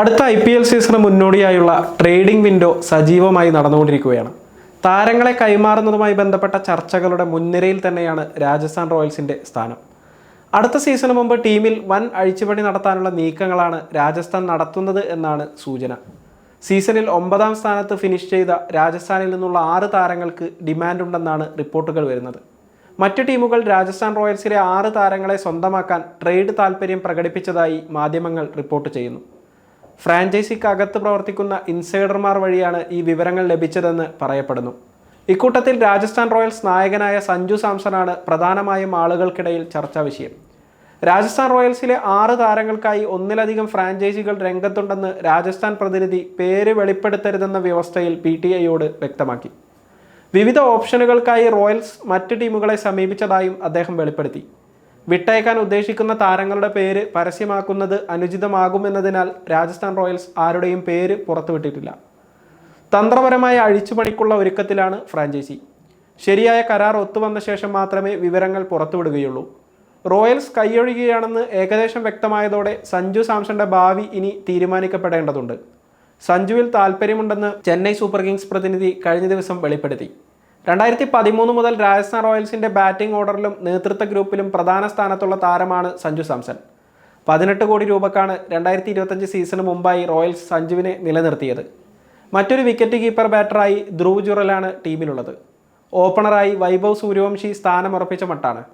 അടുത്ത I P L season മുന്നോടിയായുള്ള trading window സജീവമായി നടന്നുകൊണ്ടിരിക്കുകയാണ്. താരങ്ങളെ കൈമാറുന്നതുമായി ബന്ധപ്പെട്ട ചർച്ചകളുടെ മുൻനിരയിൽ തന്നെയാണ് രാജസ്ഥാൻ റോയൽസിന്റെ സ്ഥാനം. അടുത്ത സീസണ് മുമ്പ് ടീമിൽ വൻ അഴിച്ചുപണി നടത്താനുള്ള നീക്കങ്ങളാണ് രാജസ്ഥാൻ നടത്തുന്നത് എന്നാണ് സൂചന. സീസണിൽ ഒമ്പതാം സ്ഥാനത്ത് ഫിനിഷ് ചെയ്ത രാജസ്ഥാനിൽ നിന്നുള്ള ആറ് താരങ്ങൾക്ക് ഡിമാൻഡുണ്ടെന്നാണ് റിപ്പോർട്ടുകൾ വരുന്നത്. മറ്റ് ടീമുകൾ രാജസ്ഥാൻ റോയൽസിലെ ആറ് താരങ്ങളെ സ്വന്തമാക്കാൻ ട്രേഡ് താൽപ്പര്യം പ്രകടിപ്പിച്ചതായി മാധ്യമങ്ങൾ റിപ്പോർട്ട് ചെയ്യുന്നു. ഫ്രാഞ്ചൈസിക്ക് അകത്ത് പ്രവർത്തിക്കുന്ന ഇൻസൈഡർമാർ വഴിയാണ് ഈ വിവരങ്ങൾ ലഭിച്ചതെന്ന് പറയപ്പെടുന്നു. ഇക്കൂട്ടത്തിൽ രാജസ്ഥാൻ റോയൽസ് നായകനായ സഞ്ജു സാംസണാണ് പ്രധാനമായും ആളുകൾക്കിടയിൽ ചർച്ചാ വിഷയം. രാജസ്ഥാൻ റോയൽസിലെ ആറ് താരങ്ങൾക്കായി ഒന്നിലധികം ഫ്രാഞ്ചൈസികൾ രംഗത്തുണ്ടെന്ന് രാജസ്ഥാൻ പ്രതിനിധി പേര് വെളിപ്പെടുത്തരുതെന്ന വ്യവസ്ഥയിൽ പി ടി ഐയോട് വ്യക്തമാക്കി. വിവിധ ഓപ്ഷനുകൾക്കായി റോയൽസ് മറ്റ് ടീമുകളെ സമീപിച്ചതായും അദ്ദേഹം വെളിപ്പെടുത്തി. വിട്ടയക്കാൻ ഉദ്ദേശിക്കുന്ന താരങ്ങളുടെ പേര് പരസ്യമാക്കുന്നത് അനുചിതമാകുമെന്നതിനാൽ രാജസ്ഥാൻ റോയൽസ് ആരുടെയും പേര് പുറത്തുവിട്ടിട്ടില്ല. തന്ത്രപരമായ അഴിച്ചുപണിക്കുള്ള ഒരുക്കത്തിലാണ് ഫ്രാഞ്ചൈസി. ശരിയായ കരാർ ഒത്തുവന്ന ശേഷം മാത്രമേ വിവരങ്ങൾ പുറത്തുവിടുകയുള്ളൂ. റോയൽസ് കൈയൊഴുകുകയാണെന്ന് ഏകദേശം വ്യക്തമായതോടെ സഞ്ജു സാംസന്റെ ഭാവി ഇനി തീരുമാനിക്കപ്പെടേണ്ടതുണ്ട്. സഞ്ജുവിൽ താൽപ്പര്യമുണ്ടെന്ന് ചെന്നൈ സൂപ്പർ കിങ്സ് പ്രതിനിധി കഴിഞ്ഞ ദിവസം വെളിപ്പെടുത്തി. രണ്ടായിരത്തി പതിമൂന്ന് മുതൽ രാജസ്ഥാൻ റോയൽസിന്റെ ബാറ്റിംഗ് ഓർഡറിലും നേതൃത്വ ഗ്രൂപ്പിലും പ്രധാന സ്ഥാനത്തുള്ള താരമാണ് സഞ്ജു സാംസൺ. പതിനെട്ട് കോടി രൂപക്കാണ് രണ്ടായിരത്തി ഇരുപത്തഞ്ച് സീസണ് മുമ്പായി റോയൽസ് സഞ്ജുവിനെ നിലനിർത്തിയത്. മറ്റൊരു വിക്കറ്റ് കീപ്പർ ബാറ്ററായി ധ്രുവ് ജുറലാണ് ടീമിലുള്ളത്. ഓപ്പണറായി വൈഭവ് സൂര്യവംശി സ്ഥാനമുറപ്പിച്ച മട്ടാണ്.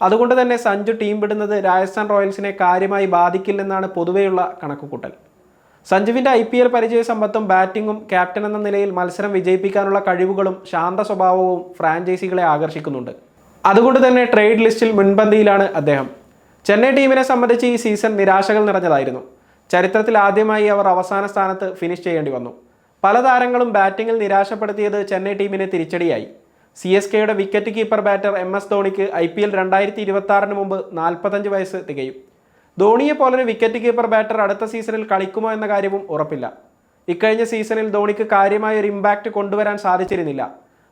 അതുകൊണ്ട് തന്നെ സഞ്ജു ടീം വിടുന്നത് രാജസ്ഥാൻ റോയൽസിനെ കാര്യമായി ബാധിക്കില്ലെന്നാണ് പൊതുവെയുള്ള കണക്കുകൂട്ടൽ. സഞ്ജുവിന്റെ ഐ പി എൽ പരിചയ സമ്പത്തും ബാറ്റിംഗും ക്യാപ്റ്റൻ എന്ന നിലയിൽ മത്സരം വിജയിപ്പിക്കാനുള്ള കഴിവുകളും ശാന്ത സ്വഭാവവും ഫ്രാഞ്ചൈസികളെ ആകർഷിക്കുന്നുണ്ട്. അതുകൊണ്ട് തന്നെ ട്രേഡ് ലിസ്റ്റിൽ മുൻപന്തിയിലാണ് അദ്ദേഹം. ചെന്നൈ ടീമിനെ സംബന്ധിച്ച് ഈ സീസൺ നിരാശകൾ നിറഞ്ഞതായിരുന്നു. ചരിത്രത്തിൽ ആദ്യമായി അവർ അവസാന സ്ഥാനത്ത് ഫിനിഷ് ചെയ്യേണ്ടി വന്നു. പല താരങ്ങളും ബാറ്റിംഗിൽ നിരാശപ്പെടുത്തിയത് ചെന്നൈ ടീമിനെ തിരിച്ചടിയായി. സി എസ് കെയുടെ wicket keeper batter M S ധോണിക്ക് I P L രണ്ടായിരത്തി ഇരുപത്തി ആറിന് മുമ്പ് നാൽപ്പത്തഞ്ച് വയസ്സ് തികയും. ധോണിയെ പോലൊരു വിക്കറ്റ് കീപ്പർ ബാറ്റർ അടുത്ത സീസണിൽ കളിക്കുമോ എന്ന കാര്യവും ഉറപ്പില്ല. ഇക്കഴിഞ്ഞ സീസണിൽ ധോണിക്ക് കാര്യമായ ഒരു ഇമ്പാക്റ്റ് കൊണ്ടുവരാൻ സാധിച്ചിരുന്നില്ല.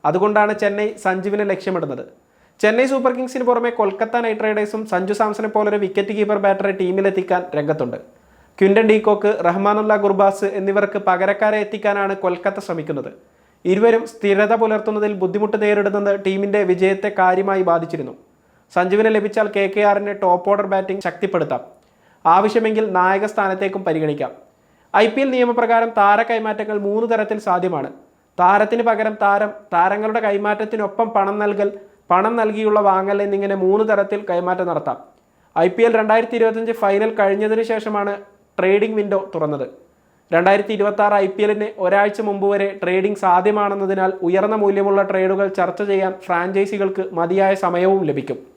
അതുകൊണ്ടാണ് ചെന്നൈ സഞ്ജുവിനെ ലക്ഷ്യമിടുന്നത്. ചെന്നൈ സൂപ്പർ കിങ്സിന് പുറമെ കൊൽക്കത്ത നൈറ്റ് റൈഡേഴ്സും സഞ്ജു സാംസനെ പോലൊരു വിക്കറ്റ് കീപ്പർ ബാറ്ററെ ടീമിലെത്തിക്കാൻ രംഗത്തുണ്ട്. ക്വിൻഡൻ ഡീകോക്ക് റഹ്മാനുല്ല ഗുർബാസ് എന്നിവർക്ക് പകരക്കാരെ എത്തിക്കാനാണ് കൊൽക്കത്ത ശ്രമിക്കുന്നത്. ഇരുവരും സ്ഥിരത പുലർത്തുന്നതിൽ ബുദ്ധിമുട്ട് നേരിടുന്നത് ടീമിന്റെ വിജയത്തെ കാര്യമായി ബാധിച്ചിരുന്നു. സഞ്ജുവിനെ ലഭിച്ചാൽ കെ കെ ആറിന്റെ ടോപ്പ് ഓർഡർ ബാറ്റിംഗ് ശക്തിപ്പെടുത്താം. ആവശ്യമെങ്കിൽ നായക സ്ഥാനത്തേക്കും പരിഗണിക്കാം. ഐ പി എൽ നിയമപ്രകാരം താര കൈമാറ്റങ്ങൾ മൂന്ന് തരത്തിൽ സാധ്യമാണ്. താരത്തിന് പകരം താരം താരങ്ങളുടെ കൈമാറ്റത്തിനൊപ്പം പണം നൽകൽ പണം നൽകിയുള്ള വാങ്ങൽ എന്നിങ്ങനെ മൂന്ന് തരത്തിൽ കൈമാറ്റം നടത്താം. ഐ പി എൽ രണ്ടായിരത്തി ഇരുപത്തഞ്ച് ഫൈനൽ കഴിഞ്ഞതിന് ശേഷമാണ് ട്രേഡിംഗ് വിൻഡോ തുറന്നത്. രണ്ടായിരത്തി ഇരുപത്തി ആറ് ഐ പി എല്ലിന് ഒരാഴ്ച മുമ്പ് വരെ ട്രേഡിംഗ് സാധ്യമാണെന്നതിനാൽ ഉയർന്ന മൂല്യമുള്ള ട്രേഡുകൾ ചർച്ച ചെയ്യാൻ ഫ്രാഞ്ചൈസികൾക്ക് മതിയായ സമയവും ലഭിക്കും.